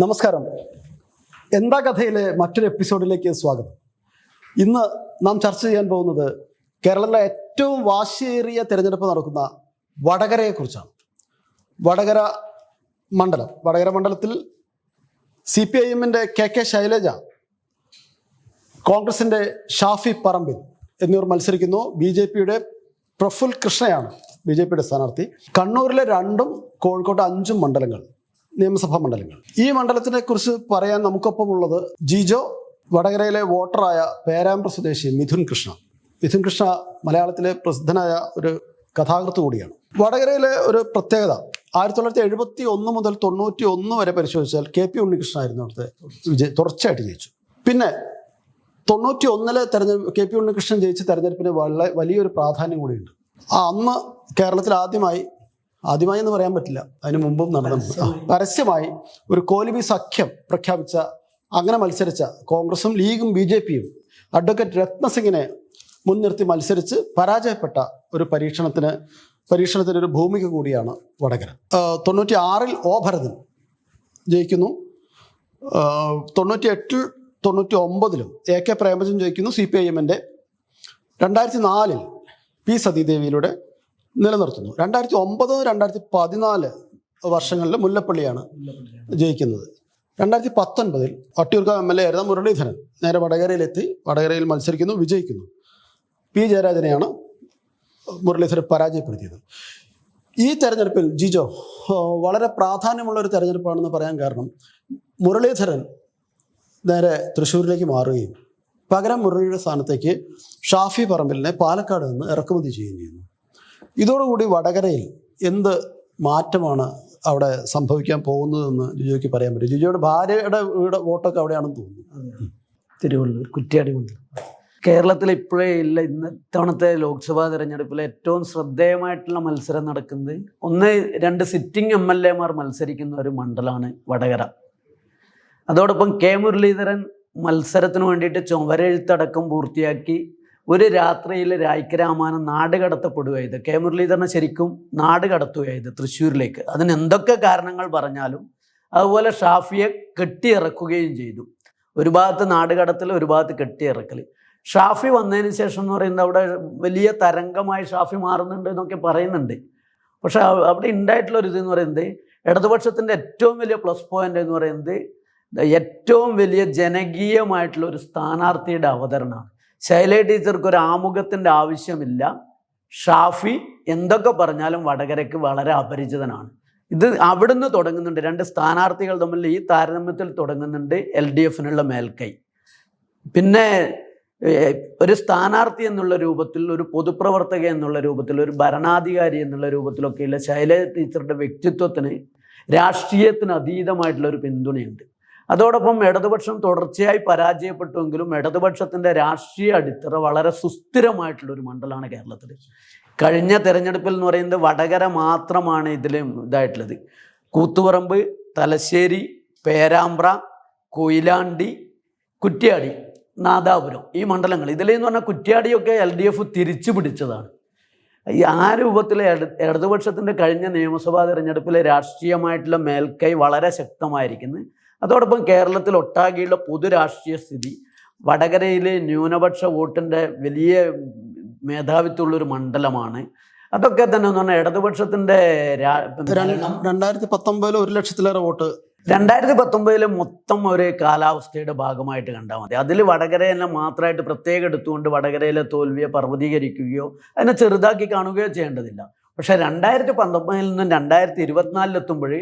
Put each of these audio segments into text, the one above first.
നമസ്കാരം. എന്താ കഥയിലെ മറ്റൊരു എപ്പിസോഡിലേക്ക് സ്വാഗതം. ഇന്ന് നാം ചർച്ച ചെയ്യാൻ പോകുന്നത് കേരളത്തിലെ ഏറ്റവും വാശിയേറിയ തിരഞ്ഞെടുപ്പ് നടക്കുന്ന വടകരയെക്കുറിച്ചാണ്. വടകര മണ്ഡലം വടകര മണ്ഡലത്തിൽ സി പി ഐ എമ്മിന്റെ കെ കെ ശൈലജ കോൺഗ്രസിന്റെ ഷാഫി പറമ്പിൽ എന്നിവർ മത്സരിക്കുന്നു. ബി ജെ പിയുടെ പ്രഫുൽ കൃഷ്ണയാണ് ബി ജെ പിയുടെ സ്ഥാനാർത്ഥി. കണ്ണൂരിലെ രണ്ടും കോഴിക്കോട്ട് അഞ്ചും മണ്ഡലങ്ങൾ. നിയമസഭാ മണ്ഡലങ്ങൾ. ഈ മണ്ഡലത്തിനെ കുറിച്ച് പറയാൻ നമുക്കൊപ്പമുള്ളത് ജിജോ വടകരയിലെ വോട്ടറായ പേരാമ്പ്ര സ്വദേശി മിഥുൻ കൃഷ്ണ. മിഥുൻ കൃഷ്ണ മലയാളത്തിലെ പ്രസിദ്ധനായ ഒരു കഥാകൃത്ത് കൂടിയാണ്. വടകരയിലെ ഒരു പ്രത്യേകത ആയിരത്തി തൊള്ളായിരത്തി എഴുപത്തി ഒന്ന് മുതൽ തൊണ്ണൂറ്റി ഒന്ന് വരെ പരിശോധിച്ചാൽ കെ പി ഉണ്ണികൃഷ്ണ ആയിരുന്നു അവിടുത്തെ വിജയ തുടർച്ചയായിട്ട് ജയിച്ചു. പിന്നെ തൊണ്ണൂറ്റി ഒന്നിലെ തെരഞ്ഞെടുപ്പ് കെ പി ഉണ്ണികൃഷ്ണൻ ജയിച്ച തെരഞ്ഞെടുപ്പിന് വളരെ വലിയൊരു പ്രാധാന്യം കൂടിയുണ്ട്. ആ അന്ന് കേരളത്തിൽ ആദ്യമായി ആദ്യമായി എന്ന് പറയാൻ പറ്റില്ല. അതിന് മുമ്പും നടന്നു പരസ്യമായി. ഒരു കോലിബി സഖ്യം പ്രഖ്യാപിച്ച അങ്ങനെ മത്സരിച്ച കോൺഗ്രസും ലീഗും ബി ജെ പിയും അഡ്വക്കേറ്റ് രത്നസിംഗിനെ മുൻനിർത്തി മത്സരിച്ച് പരാജയപ്പെട്ട ഒരു പരീക്ഷണത്തിന് പരീക്ഷണത്തിന് ഒരു ഭൂമിക കൂടിയാണ് വടകര. തൊണ്ണൂറ്റി ആറിൽ ഓ ഭരതൻ ജയിക്കുന്നു. തൊണ്ണൂറ്റി എട്ടിൽ തൊണ്ണൂറ്റി ഒമ്പതിലും എ കെ പ്രേമജൻ ജയിക്കുന്നു സി പി ഐ എമ്മിന്റെ രണ്ടായിരത്തി നാലിൽ പി സതീദേവിയിലൂടെ നിലനിർത്തുന്നു. രണ്ടായിരത്തി ഒമ്പത് രണ്ടായിരത്തി പതിനാല് വർഷങ്ങളിൽ മുല്ലപ്പള്ളിയാണ്. ജയിക്കുന്നത്. രണ്ടായിരത്തി പത്തൊൻപതിൽ വട്ടിയൂർക്കാവ് എം എൽ എ ആയിരുന്ന മുരളീധരൻ നേരെ വടകരയിലെത്തി വടകരയിൽ മത്സരിക്കുന്നു വിജയിക്കുന്നു. പി. ജയരാജനെയാണ് മുരളീധരൻ പരാജയപ്പെടുത്തിയത്. ഈ തെരഞ്ഞെടുപ്പിൽ ജിജോ വളരെ പ്രാധാന്യമുള്ള ഒരു തെരഞ്ഞെടുപ്പാണെന്ന് പറയാൻ കാരണം മുരളീധരൻ നേരെ തൃശ്ശൂരിലേക്ക് മാറുകയും പകരം മുരളിയുടെ സ്ഥാനത്തേക്ക് ഷാഫി പറമ്പിലിനെ പാലക്കാട് നിന്ന് ഇറക്കുമതി ചെയ്യുകയും ചെയ്യുന്നു. ഇതോടുകൂടി വടകരയിൽ എന്ത് മാറ്റമാണ് അവിടെ സംഭവിക്കാൻ പോകുന്നതെന്ന് ജിജോയ്ക്ക് പറയാൻ പറ്റും. ജിജോയുടെ ഭാര്യയുടെ വീട് വോട്ടൊക്കെ അവിടെയാണെന്ന് തോന്നുന്നു. തിരുവള്ളൂർ കുറ്റ്യാടി മണ്ഡലം കേരളത്തിൽ ഇപ്പോഴേ ഇല്ല ഇന്ന് ഇത്തവണത്തെ ലോക്സഭാ തെരഞ്ഞെടുപ്പിൽ ഏറ്റവും ശ്രദ്ധേയമായിട്ടുള്ള മത്സരം നടക്കുന്നത് ഒന്ന് രണ്ട് സിറ്റിംഗ് എം എൽ എമാർ മത്സരിക്കുന്ന ഒരു മണ്ഡലമാണ് വടകര. അതോടൊപ്പം കെ മുരളീധരൻ മത്സരത്തിന് വേണ്ടിയിട്ട് ചുവരെഴുത്തടക്കം പൂർത്തിയാക്കി ഒരു രാത്രിയിൽ രായ്ക്കരാമാനം നാട് കടത്തപ്പെടുകയത് കെ മുരളീധരനെ ശരിക്കും നാട് കടത്തുകയത് തൃശ്ശൂരിലേക്ക്. അതിന് എന്തൊക്കെ കാരണങ്ങൾ പറഞ്ഞാലും അതുപോലെ ഷാഫിയെ കെട്ടിയിറക്കുകയും ചെയ്തു. ഒരു ഭാഗത്ത് നാട് കടത്തൽ ഒരു ഭാഗത്ത് കെട്ടിയിറക്കൽ. ഷാഫി വന്നതിന് ശേഷം എന്ന് പറയുന്നത് അവിടെ വലിയ തരംഗമായി ഷാഫി മാറുന്നുണ്ട് എന്നൊക്കെ പറയുന്നുണ്ട്. പക്ഷെ അവിടെ ഉണ്ടായിട്ടുള്ള ഒരു ഇതെന്ന് പറയുന്നത് ഇടതുപക്ഷത്തിന്റെ ഏറ്റവും വലിയ പ്ലസ് പോയിന്റ് എന്ന് പറയുന്നത് ഏറ്റവും വലിയ ജനകീയമായിട്ടുള്ള ഒരു സ്ഥാനാർത്ഥിയുടെ അവതരണമാണ്. ശൈല ടീച്ചർക്ക് ഒരു ആമുഖത്തിന്റെ ആവശ്യമില്ല. ഷാഫി എന്തൊക്കെ പറഞ്ഞാലും വടകരയ്ക്ക് വളരെ അപരിചിതനാണ്. ഇത് അവിടുന്ന് തുടങ്ങുന്നുണ്ട്. രണ്ട് സ്ഥാനാർത്ഥികൾ തമ്മിൽ ഈ താരതമ്യത്തിൽ തുടങ്ങുന്നുണ്ട് എൽ ഡി എഫിനുള്ള മേൽക്കൈ. പിന്നെ ഒരു സ്ഥാനാർത്ഥി എന്നുള്ള രൂപത്തിൽ ഒരു പൊതുപ്രവർത്തക എന്നുള്ള രൂപത്തിൽ ഒരു ഭരണാധികാരി എന്നുള്ള രൂപത്തിലൊക്കെയുള്ള ശൈല ടീച്ചറുടെ വ്യക്തിത്വത്തിന് രാഷ്ട്രീയത്തിന് അതീതമായിട്ടുള്ള ഒരു പിന്തുണയുണ്ട്. അതോടൊപ്പം ഇടതുപക്ഷം തുടർച്ചയായി പരാജയപ്പെട്ടുവെങ്കിലും ഇടതുപക്ഷത്തിന്റെ രാഷ്ട്രീയ അടിത്തറ വളരെ സുസ്ഥിരമായിട്ടുള്ളൊരു മണ്ഡലമാണ് കേരളത്തിൽ കഴിഞ്ഞ തെരഞ്ഞെടുപ്പിൽ എന്ന് പറയുന്നത് വടകര മാത്രമാണ് ഇതിൽ ഇതായിട്ടുള്ളത്. കൂത്തുപറമ്പ് തലശ്ശേരി പേരാമ്പ്ര കൊയിലാണ്ടി കുറ്റ്യാടി നാദാപുരം ഈ മണ്ഡലങ്ങൾ. ഇതിലേന്ന് പറഞ്ഞാൽ കുറ്റ്യാടിയൊക്കെ എൽ ഡി എഫ് തിരിച്ചു പിടിച്ചതാണ്. ഈ ആ രൂപത്തിലെ ഇട ഇടതുപക്ഷത്തിന്റെ കഴിഞ്ഞ നിയമസഭാ തെരഞ്ഞെടുപ്പിലെ രാഷ്ട്രീയമായിട്ടുള്ള മേൽക്കൈ വളരെ ശക്തമായിരിക്കുന്നു. അതോടൊപ്പം കേരളത്തിൽ ഒട്ടാകെയുള്ള പൊതു രാഷ്ട്രീയ സ്ഥിതി. വടകരയിലെ ന്യൂനപക്ഷ വോട്ടിന്റെ വലിയ മേധാവിത്വമുള്ളൊരു മണ്ഡലമാണ്. അതൊക്കെ തന്നെ എന്ന് പറഞ്ഞാൽ ഇടതുപക്ഷത്തിന്റെ രണ്ടായിരത്തി പത്തൊമ്പതിൽ ഒരു ലക്ഷത്തിലേറെ വോട്ട്. രണ്ടായിരത്തി പത്തൊമ്പതിലെ മൊത്തം ഒരു കാലാവസ്ഥയുടെ ഭാഗമായിട്ട് കണ്ടാൽ മതി. അതിൽ വടകരയെന്നെ മാത്രമായിട്ട് പ്രത്യേകം എടുത്തുകൊണ്ട് വടകരയിലെ തോൽവിയെ പർവതീകരിക്കുകയോ അതിനെ ചെറുതാക്കി കാണുകയോ ചെയ്യേണ്ടതില്ല. പക്ഷേ രണ്ടായിരത്തി പത്തൊമ്പതിൽ നിന്നും രണ്ടായിരത്തി ഇരുപത്തിനാലിലെത്തുമ്പോൾ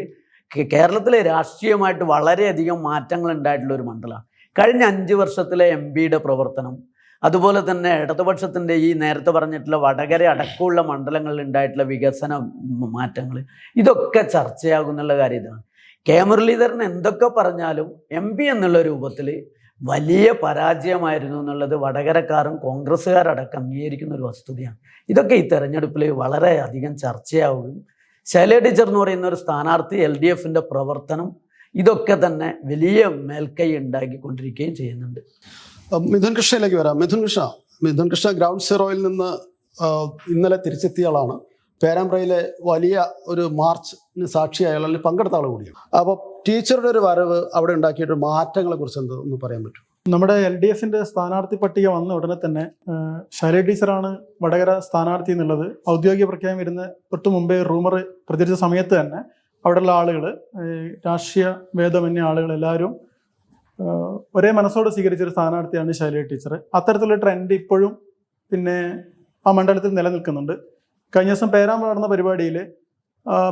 കേരളത്തിലെ രാഷ്ട്രീയമായിട്ട് വളരെയധികം മാറ്റങ്ങൾ ഉണ്ടായിട്ടുള്ള ഒരു മണ്ഡലമാണ്. കഴിഞ്ഞ അഞ്ച് വർഷത്തിലെ എം പിയുടെ പ്രവർത്തനം അതുപോലെ തന്നെ ഇടതുപക്ഷത്തിന്റെ ഈ നേരത്തെ പറഞ്ഞിട്ടുള്ള വടകര അടക്കമുള്ള മണ്ഡലങ്ങളിൽ ഉണ്ടായിട്ടുള്ള വികസന മാറ്റങ്ങൾ ഇതൊക്കെ ചർച്ചയാകുന്നുള്ള കാര്യം ഇതാണ്. കെ മുരളീധരൻ എന്തൊക്കെ പറഞ്ഞാലും എം പി എന്നുള്ള രൂപത്തിൽ വലിയ പരാജയമായിരുന്നു എന്നുള്ളത് വടകരക്കാരും കോൺഗ്രസ്സുകാരടക്കം അംഗീകരിക്കുന്ന ഒരു വസ്തുതയാണ്. ഇതൊക്കെ ഈ തെരഞ്ഞെടുപ്പിൽ വളരെ അധികം ചർച്ചയാവുകയും ശൈല ടീച്ചർ എന്ന് പറയുന്ന ഒരു സ്ഥാനാർത്ഥി എൽ ഡി എഫിന്റെ പ്രവർത്തനം ഇതൊക്കെ തന്നെ വലിയ മേൽക്കൈ ഉണ്ടാക്കിക്കൊണ്ടിരിക്കുകയും ചെയ്യുന്നുണ്ട്. മിഥുൻ കൃഷ്ണയിലേക്ക് വരാം. മിഥുൻ കൃഷ്ണ മിഥുൻ കൃഷ്ണ ഗ്രൗണ്ട് സീറോയിൽ നിന്ന് ഇന്നലെ തിരിച്ചെത്തിയ ആളാണ് പേരാമ്പ്രയിലെ വലിയ ഒരു മാർച്ചിന് സാക്ഷിയായ അല്ലെങ്കിൽ പങ്കെടുത്ത ആൾ കൂടിയാണ്. അപ്പോൾ ടീച്ചറുടെ ഒരു വരവ് അവിടെ ഉണ്ടാക്കിയിട്ട് മാറ്റങ്ങളെ കുറിച്ച് എന്ത് ഒന്ന് പറയാൻ പറ്റും നമ്മുടെ എൽ ഡി എഫിന്റെ സ്ഥാനാർത്ഥി പട്ടിക വന്ന ഉടനെ തന്നെ ശൈല ടീച്ചറാണ് വടകര സ്ഥാനാർത്ഥി എന്നുള്ളത്. ഔദ്യോഗിക പ്രഖ്യാപനം വരുന്ന തൊട്ട് മുമ്പേ റൂമർ പ്രചരിച്ച സമയത്ത് തന്നെ അവിടെയുള്ള ആളുകൾ രാഷ്ട്രീയ ഭേദമന്യ ആളുകൾ എല്ലാവരും ഒരേ മനസ്സോടെ സ്വീകരിച്ചൊരു സ്ഥാനാർത്ഥിയാണ് ശൈല ടീച്ചർ അത്തരത്തിലുള്ള ട്രെൻഡ് ഇപ്പോഴും പിന്നെ ആ മണ്ഡലത്തിൽ നിലനിൽക്കുന്നുണ്ട്. കഴിഞ്ഞ ദിവസം പേരാമ്പ്ര നടന്ന പരിപാടിയിൽ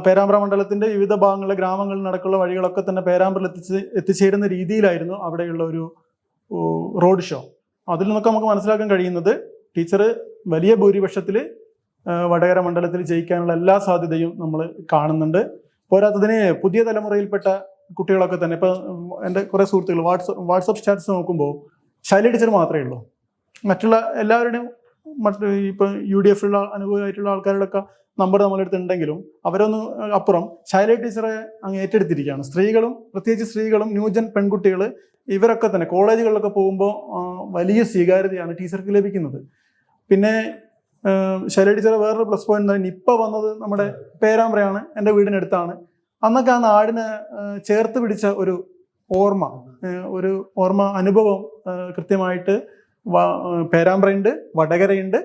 പേരാമ്പ്ര മണ്ഡലത്തിന്റെ വിവിധ ഭാഗങ്ങളിലെ ഗ്രാമങ്ങളിൽ നടക്കുള്ള വഴികളൊക്കെ തന്നെ പേരാമ്പ്രയിൽ എത്തിച്ച് എത്തിച്ചേരുന്ന രീതിയിലായിരുന്നു അവിടെയുള്ള ഒരു റോഡ് ഷോ. അതിൽ നിന്നൊക്കെ നമുക്ക് മനസ്സിലാക്കാൻ കഴിയുന്നത് ടീച്ചർ വലിയ ഭൂരിപക്ഷത്തിൽ വടകര മണ്ഡലത്തിൽ ജയിക്കാനുള്ള എല്ലാ സാധ്യതയും നമ്മൾ കാണുന്നുണ്ട്. പോരാത്തതിന് പുതിയ തലമുറയിൽപ്പെട്ട കുട്ടികളൊക്കെ തന്നെ ഇപ്പം എന്റെ കുറേ സുഹൃത്തുക്കൾ വാട്സപ്പ് വാട്സപ്പ് സ്റ്റാറ്റസ് നോക്കുമ്പോൾ ശൈലി ടീച്ചർ മാത്രമേ ഉള്ളൂ. മറ്റുള്ള എല്ലാവരുടെയും മറ്റു ഇപ്പം യു ഡി എഫിലുള്ള അനുകൂലമായിട്ടുള്ള ആൾക്കാരുടെ ഒക്കെ നമ്പർ നമ്മളെടുത്ത് ഉണ്ടെങ്കിലും അവരൊന്ന് അപ്പുറം ശൈലി ടീച്ചറെ അങ്ങ് ഏറ്റെടുത്തിരിക്കുകയാണ്. സ്ത്രീകളും പ്രത്യേകിച്ച് സ്ത്രീകളും ന്യൂജൻ പെൺകുട്ടികൾ ഇവരൊക്കെ തന്നെ കോളേജുകളിലൊക്കെ പോകുമ്പോൾ വലിയ സ്വീകാര്യതയാണ് ടീച്ചർക്ക് ലഭിക്കുന്നത്. പിന്നെ ശൈല ടീച്ചറെ വേറൊരു പ്ലസ് പോയിന്റ് നിപ്പ വന്നത് നമ്മുടെ പേരാമ്പ്രയാണ് എന്റെ വീടിനടുത്താണ്. അന്നൊക്കെ ആ നാടിനെ ചേർത്ത് പിടിച്ച ഒരു ഓർമ്മ ഒരു ഓർമ്മ അനുഭവം കൃത്യമായിട്ട് പേരാമ്പ്രയുണ്ട് വടകരയുണ്ട്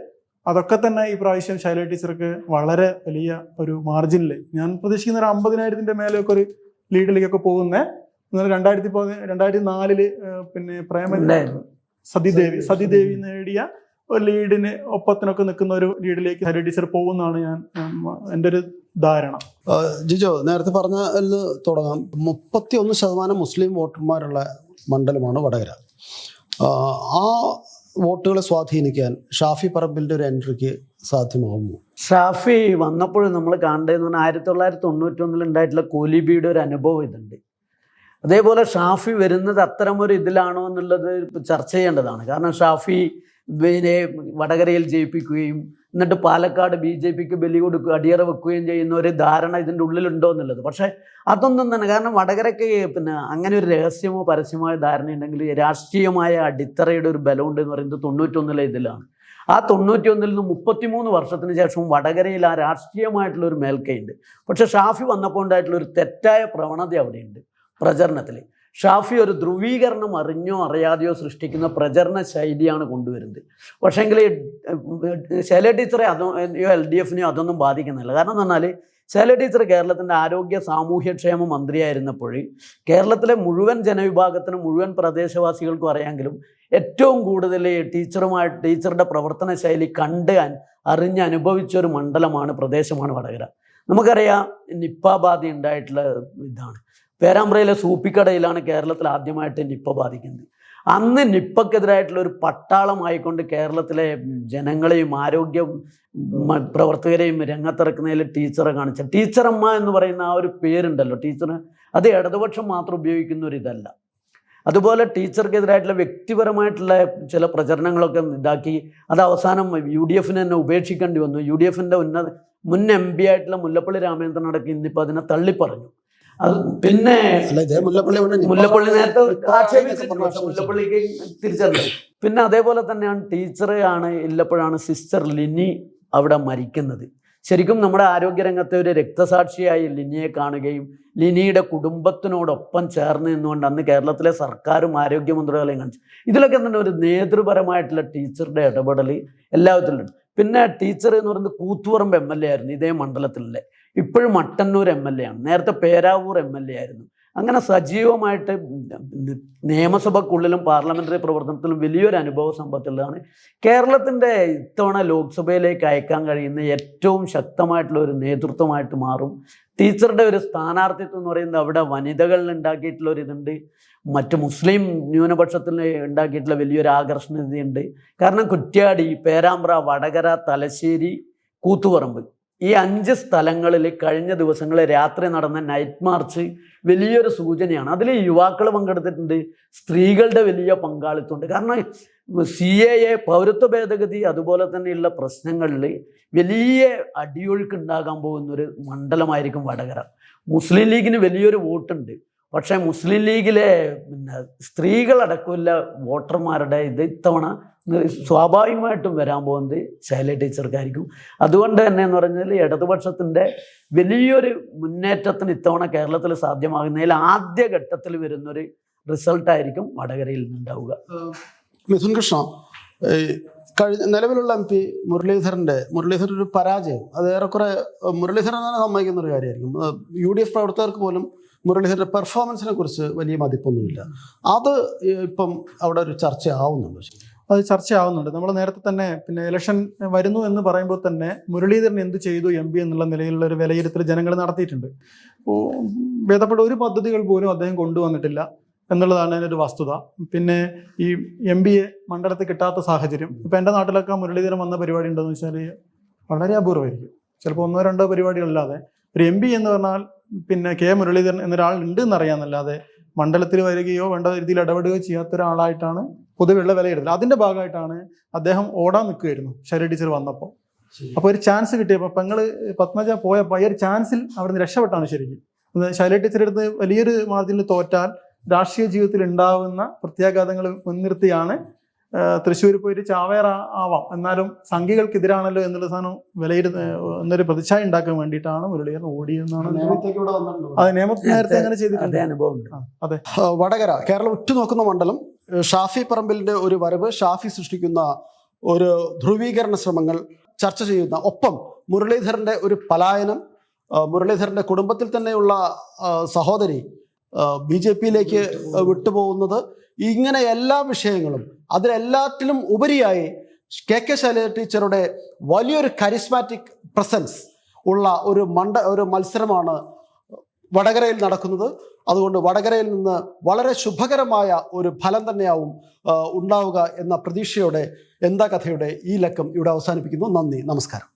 അതൊക്കെ തന്നെ ഈ പ്രാവശ്യം ശൈല ടീച്ചർക്ക് വളരെ വലിയ ഒരു മാർജിനിൽ ഞാൻ പ്രതീക്ഷിക്കുന്ന ഒരു അമ്പതിനായിരത്തിന്റെ മേലെയൊക്കെ ഒരു ലീഡിലേക്കൊക്കെ പോകുന്നേ. എന്നാൽ രണ്ടായിരത്തി പതി- രണ്ടായിരത്തി നാലിൽ പിന്നെ പ്രേമ സതിദേവി സതിദേവി നേടിയ ഒരു ലീഡിന് ഒപ്പത്തിനൊക്കെ നിൽക്കുന്ന ഒരു ലീഡിലേക്ക് ഹരി ടീച്ചർ പോകുന്നതാണ് ഞാൻ എന്റെ ഒരു ധാരണ. ജിജോ നേരത്തെ പറഞ്ഞ തുടങ്ങാം. മുപ്പത്തി ഒന്ന് ശതമാനം മുസ്ലിം വോട്ടർമാരുള്ള മണ്ഡലമാണ് വടകര. ആ വോട്ടുകളെ സ്വാധീനിക്കാൻ ഷാഫി പറമ്പിന്റെ ഒരു എൻട്രിക്ക് സാധ്യമാകുമോ? ഷാഫി വന്നപ്പോൾ നമ്മൾ കാണേണ്ടതെന്ന് പറഞ്ഞാൽ ആയിരത്തി തൊള്ളായിരത്തി തൊണ്ണൂറ്റൊന്നിൽ ഉണ്ടായിട്ടുള്ള കോലിബിയുടെ ഒരു അനുഭവം ഇതുണ്ട്. അതേപോലെ ഷാഫി വരുന്നത് അത്തരമൊരു ഇതിലാണോ എന്നുള്ളത് ചർച്ച ചെയ്യേണ്ടതാണ്. കാരണം ഷാഫി പിന്നെ വടകരയിൽ ജയിപ്പിക്കുകയും എന്നിട്ട് പാലക്കാട് ബി ജെ പിക്ക് ബലി കൊടുക്കുക അടിയറ വെക്കുകയും ചെയ്യുന്ന ഒരു ധാരണ ഇതിന്റെ ഉള്ളിലുണ്ടോ എന്നുള്ളത്. പക്ഷേ അതൊന്നും തന്നെ കാരണം വടകരയ്ക്ക് പിന്നെ അങ്ങനെ ഒരു രഹസ്യമോ പരസ്യമായ ധാരണയുണ്ടെങ്കിൽ രാഷ്ട്രീയമായ അടിത്തറയുടെ ഒരു ബലമുണ്ട് എന്ന് പറയുന്നത് തൊണ്ണൂറ്റൊന്നിലെ ഇതിലാണ്. ആ തൊണ്ണൂറ്റിയൊന്നിൽ നിന്ന് മുപ്പത്തിമൂന്ന് വർഷത്തിന് ശേഷം വടകരയിൽ ആ രാഷ്ട്രീയമായിട്ടുള്ള ഒരു മേൽക്കൈയുണ്ട് പക്ഷേ ഷാഫി വന്നപ്പോൾ ഉണ്ടായിട്ടുള്ള ഒരു തെറ്റായ പ്രവണത അവിടെയുണ്ട് പ്രചരണത്തിൽ ഷാഫി ഒരു ധ്രുവീകരണം അറിഞ്ഞോ അറിയാതെയോ സൃഷ്ടിക്കുന്ന പ്രചരണ ശൈലിയാണ് കൊണ്ടുവരുന്നത്. പക്ഷേങ്കിൽ ശൈല ടീച്ചറെ അതോ എൽ ഡി എഫിനെയോ അതൊന്നും ബാധിക്കുന്നില്ല. കാരണം എന്ന് പറഞ്ഞാൽ ശൈല ടീച്ചർ കേരളത്തിന്റെ ആരോഗ്യ സാമൂഹ്യക്ഷേമ മന്ത്രിയായിരുന്നപ്പോൾ കേരളത്തിലെ മുഴുവൻ ജനവിഭാഗത്തിനും മുഴുവൻ പ്രദേശവാസികൾക്കും അറിയാമെങ്കിലും ഏറ്റവും കൂടുതൽ ടീച്ചറുമായി ടീച്ചറുടെ പ്രവർത്തന ശൈലി കണ്ട് അറിഞ്ഞ് അനുഭവിച്ച ഒരു മണ്ഡലമാണ് പ്രദേശമാണ് വടകര. നമുക്കറിയാം നിപ്പ ബാധ ഉണ്ടായിട്ടുള്ള ഇതാണ്. പേരാമ്പ്രയിലെ സൂപ്പിക്കടയിലാണ് കേരളത്തിൽ ആദ്യമായിട്ട് നിപ്പ ബാധിക്കുന്നത്. അന്ന് നിപ്പക്കെതിരായിട്ടുള്ള ഒരു പട്ടാളമായിക്കൊണ്ട് കേരളത്തിലെ ജനങ്ങളെയും ആരോഗ്യ പ്രവർത്തകരെയും രംഗത്തിറക്കുന്നതിൽ ടീച്ചറെ കാണിച്ച ടീച്ചറമ്മ എന്ന് പറയുന്ന ആ ഒരു പേരുണ്ടല്ലോ. ടീച്ചർ അത് ഇടതുപക്ഷം മാത്രം ഉപയോഗിക്കുന്ന ഒരു ഇതല്ല. അതുപോലെ ടീച്ചർക്കെതിരായിട്ടുള്ള വ്യക്തിപരമായിട്ടുള്ള ചില പ്രചരണങ്ങളൊക്കെ ഇതാക്കി. അത് അവസാനം യു ഡി എഫിന് തന്നെ ഉപേക്ഷിക്കേണ്ടി വന്നു. യു ഡി എഫിന്റെ ഉന്നത മുൻ എം പി ആയിട്ടുള്ള മുല്ലപ്പള്ളി രാമചന്ദ്രൻ അടക്കം ഇന്നിപ്പോൾ അതിനെ തള്ളിപ്പറഞ്ഞു. അത് പിന്നെ മുല്ലപ്പള്ളി നേരത്തെ മുല്ലപ്പള്ളിക്ക് തിരിച്ചറിഞ്ഞു. പിന്നെ അതേപോലെ തന്നെയാണ് ടീച്ചറെ ആണ് ഇല്ലപ്പോഴാണ് സിസ്റ്റർ ലിനി അവിടെ മരിക്കുന്നത്. ശരിക്കും നമ്മുടെ ആരോഗ്യരംഗത്തെ ഒരു രക്തസാക്ഷിയായി ലിനിയെ കാണുകയും ലിനിയുടെ കുടുംബത്തിനോടൊപ്പം ചേർന്ന് നിന്നുകൊണ്ട് അന്ന് കേരളത്തിലെ സർക്കാരും ആരോഗ്യ മന്ത്രാലയം കാണിച്ചു. ഇതിലൊക്കെ തന്നെ ഒരു നേതൃപരമായിട്ടുള്ള ടീച്ചറുടെ ഇടപെടൽ എല്ലാത്തിലുണ്ട് പിന്നെ ടീച്ചർ എന്ന് പറയുന്നത് കൂത്തുപറമ്പ് എം എൽ എ ആയിരുന്നു ഇതേ മണ്ഡലത്തിലെ. ഇപ്പോഴും മട്ടന്നൂർ എം എൽ എ ആണ്. നേരത്തെ പേരാവൂർ എം എൽ എ ആയിരുന്നു. അങ്ങനെ സജീവമായിട്ട് നിയമസഭക്കുള്ളിലും പാർലമെന്ററി പ്രവർത്തനത്തിലും വലിയൊരു അനുഭവ സമ്പത്തുള്ളതാണ്. കേരളത്തിന്റെ ഇത്തവണ ലോക്സഭയിലേക്ക് അയക്കാൻ കഴിയുന്ന ഏറ്റവും ശക്തമായിട്ടുള്ള ഒരു നേതൃത്വമായിട്ട് മാറും. ടീച്ചറുടെ ഒരു സ്ഥാനാർത്ഥിത്വം എന്ന് പറയുന്നത് അവിടെ വനിതകളിൽ ഉണ്ടാക്കിയിട്ടുള്ള ഒരു ഇതുണ്ട്. മറ്റ് മുസ്ലിം ന്യൂനപക്ഷത്തിൽ ഉണ്ടാക്കിയിട്ടുള്ള വലിയൊരു ആകർഷണീയതയുണ്ട്. കാരണം കുറ്റ്യാടി പേരാമ്പ്ര വടകര തലശ്ശേരി കൂത്തുപറമ്പ് ഈ അഞ്ച് സ്ഥലങ്ങളിൽ കഴിഞ്ഞ ദിവസങ്ങളിൽ രാത്രി നടന്ന നൈറ്റ് മാർച്ച് വലിയൊരു സൂചനയാണ്. അതിൽ യുവാക്കൾ പങ്കെടുത്തിട്ടുണ്ട്. സ്ത്രീകളുടെ വലിയ പങ്കാളിത്തമുണ്ട്. കാരണം സി എ എ പൗരത്വ ഭേദഗതി അതുപോലെ തന്നെയുള്ള പ്രശ്നങ്ങളിൽ വലിയ അടിയൊഴുക്ക് ഉണ്ടാകാൻ പോകുന്നൊരു മണ്ഡലമായിരിക്കും വടകര. മുസ്ലിം ലീഗിന് വലിയൊരു വോട്ടുണ്ട്. പക്ഷേ മുസ്ലിം ലീഗിലെ പിന്നെ സ്ത്രീകളടക്കമില്ല വോട്ടർമാരുടെ ഇത് ഇത്തവണ സ്വാഭാവികമായിട്ടും വരാൻ പോകുന്നത് ശൈല ടീച്ചർക്കായിരിക്കും. അതുകൊണ്ട് തന്നെ എന്ന് പറഞ്ഞാൽ ഇടതുപക്ഷത്തിന്റെ വലിയൊരു മുന്നേറ്റത്തിന് ഇത്തവണ കേരളത്തിൽ സാധ്യമാകുന്നതിൽ ആദ്യ ഘട്ടത്തിൽ വരുന്നൊരു റിസൾട്ടായിരിക്കും വടകരയിൽ നിന്നുണ്ടാവുക. മിഥുൻ കൃഷ്ണ കഴിഞ്ഞ നിലവിലുള്ള എം പി മുരളീധരന്റെ മുരളീധരൻ ഒരു പരാജയം. അത് ഏറെക്കുറെ മുരളീധരൻ തന്നെ സമ്മതിക്കുന്ന ഒരു കാര്യമായിരിക്കും യു ഡി എഫ് പ്രവർത്തകർക്ക് പോലും മുരളീധരന്റെ പെർഫോമൻസിനെ കുറിച്ച് വലിയ മതിപ്പൊന്നുമില്ല. അത് ഇപ്പം അവിടെ ഒരു ചർച്ചയാവുന്നുണ്ട്. അത് ചർച്ചയാവുന്നുണ്ട്. നമ്മൾ നേരത്തെ തന്നെ പിന്നെ ഇലക്ഷൻ വരുന്നു എന്ന് പറയുമ്പോൾ തന്നെ മുരളീധരൻ എന്ത് ചെയ്തു എം പി എന്നുള്ള നിലയിലുള്ള ഒരു വിലയിരുത്തൽ ജനങ്ങൾ നടത്തിയിട്ടുണ്ട്. അപ്പോൾ ഭേദപ്പെട്ട ഒരു പദ്ധതികൾ പോലും അദ്ദേഹം കൊണ്ടുവന്നിട്ടില്ല എന്നുള്ളതാണ് അതിന്റെ ഒരു വസ്തുത. പിന്നെ ഈ എം ബി എ മണ്ഡലത്തിൽ കിട്ടാത്ത സാഹചര്യം. ഇപ്പം എന്റെ നാട്ടിലൊക്കെ മുരളീധരൻ വന്ന പരിപാടി ഉണ്ടെന്ന് വെച്ചാൽ വളരെ അപൂർവമായിരിക്കും. ചിലപ്പോൾ ഒന്നോ രണ്ടോ പരിപാടികളല്ലാതെ. ഒരു എം ബി എന്ന് പറഞ്ഞാൽ പിന്നെ കെ മുരളീധരൻ എന്നൊരാൾ ഉണ്ട് എന്നറിയാമെന്നല്ലാതെ മണ്ഡലത്തിൽ വരികയോ വേണ്ട രീതിയിൽ ഇടപെടുകയോ ചെയ്യാത്ത ഒരാളായിട്ടാണ് പൊതുവെള്ള വിലയിരുത്തൽ അതിന്റെ ഭാഗമായിട്ടാണ് അദ്ദേഹം ഓടാൻ നിൽക്കുകയായിരുന്നു ശരീര ടീച്ചർ വന്നപ്പോൾ. അപ്പോൾ ഒരു ചാൻസ് കിട്ടിയപ്പോൾ പെങ്ങൾ പത്മജ പോയപ്പോൾ ഈ ഒരു ചാൻസിൽ അവിടുന്ന് രക്ഷപ്പെട്ടാണ് ശരിക്കും. ശൈല ടീച്ചർ അടുത്ത് വലിയൊരു മാർജിനിൽ തോറ്റാൽ രാഷ്ട്രീയ ജീവിതത്തിൽ ഉണ്ടാവുന്ന പ്രത്യാഘാതങ്ങൾ മുൻനിർത്തിയാണ് തൃശ്ശൂർ പോയിട്ട് ചാവേറ ആവാം. എന്നാലും സംഖ്യകൾക്കെതിരാണല്ലോ എന്നുള്ള സാധനം വിലയിരുത്ത എന്നൊരു പ്രതിച്ഛായ ഉണ്ടാക്കാൻ വേണ്ടിയിട്ടാണ് മുരളീധരൻ ഓടിയെന്നാണ് അതെ നിയമത്തേക്ക് വന്നിട്ടുണ്ട് അത് നിയമത്തിൽ നേരത്തെ അങ്ങനെ ചെയ്തിട്ടുണ്ട്. അതേ അനുഭവം അതെ. വടകര കേരളം ഉറ്റുനോക്കുന്ന മണ്ഡലം ഷാഫി പറമ്പിലിന്റെ ഒരു വരവ് ഷാഫി സൃഷ്ടിക്കുന്ന ഒരു ധ്രുവീകരണ ശ്രമങ്ങൾ ചർച്ച ചെയ്യുന്ന ഒപ്പം മുരളീധരന്റെ ഒരു പലായനം മുരളീധരന്റെ കുടുംബത്തിൽ തന്നെയുള്ള സഹോദരി ബി ജെ പിയിലേക്ക് വിട്ടുപോകുന്നത് ഇങ്ങനെ എല്ലാ വിഷയങ്ങളും അതിലെല്ലാത്തിലും ഉപരിയായി കെ കെ ശൈലജ ടീച്ചറുടെ വലിയൊരു കരിസ്മാറ്റിക് പ്രസൻസ് ഉള്ള ഒരു മണ്ഡ ഒരു മത്സരമാണ് വടകരയിൽ നടക്കുന്നത്. അതുകൊണ്ട് വടകരയിൽ നിന്ന് വളരെ ശുഭകരമായ ഒരു ഫലം തന്നെയാവും ഉണ്ടാവുക എന്ന പ്രതീക്ഷയോടെ എന്താ കഥയുടെ ഈ ലക്കം ഇവിടെ അവസാനിപ്പിക്കുന്നു. നന്ദി. നമസ്കാരം.